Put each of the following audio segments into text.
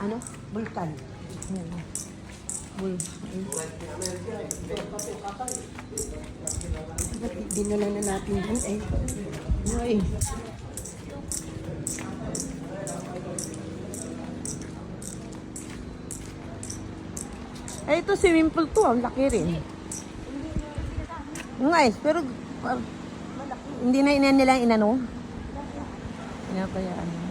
Ano? Vulkan. Bul. Dinala na natin dyan eh? Ay. Eh, ito swimming pool to. Ang laki rin. Nga eh, pero ah, hindi na inan nila inano. Pinapayaan.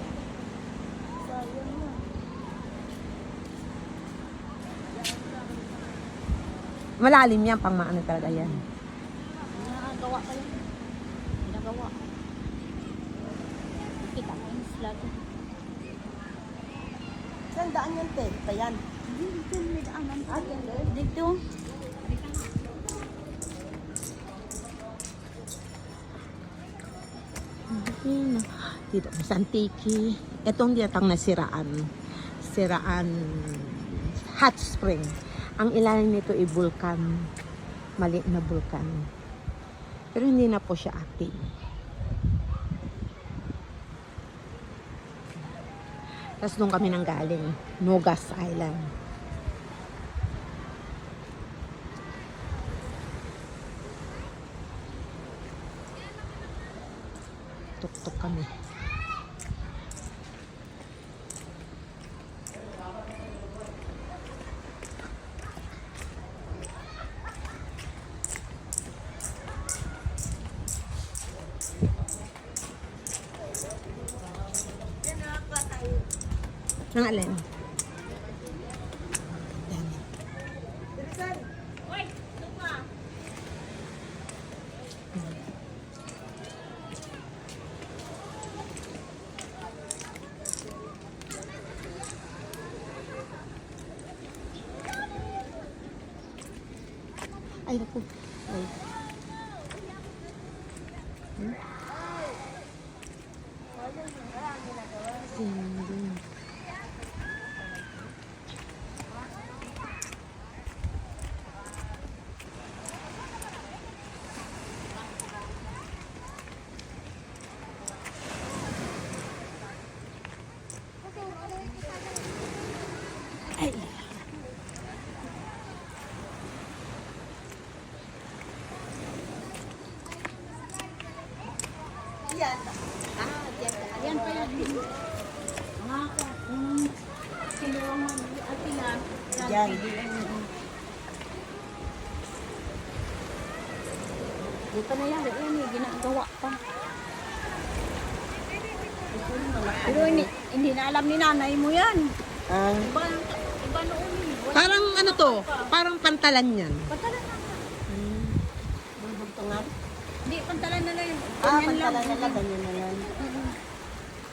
Malalim yan, pang maano talaga yan. Nagawa pa yun. Nagawa. Kita mo yung slug. Saan daan yan, te? Tayan. Dito, may daanan. Dito. Dito kami sa Antique. Itong dinatang na siraan. Siraan hot spring. Ang ilalim nito ay vulkan. Maliit na vulkan. Pero hindi na po siya active. Tapos doon kami nang galing. Nogas Island. Tuk-tuk kami. Ang alin? Yan. Ay, naku. Ay. Hmm? Ay. Ayan pa yun. Mga ka. Kung kinuha mo at ilan. Yan. Di pa nangyari. Ayan, may ginagawa pa. Pero hindi, hindi na alam ni nanay mo yan. Ah, Iba, iba noon. eh. Wala Parang ano to? Parang pantalan yan. Pantalan na. bubugtungan. Hindi, pantalan na lang. Ah, Ganyan lang. pantalan na lang. Ganyan na yan.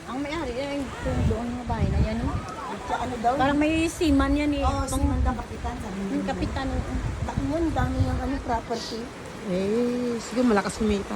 Ang may-ari, yan yung doon ng bahay na yan. oh. Sa ano daw? Parang may siman yan eh. Oo, oh, Pang- si Manda Kapitan. Sabi yung kapitan. oo. Takmon, dami yung ano, property. Eh, sige malakas kumita.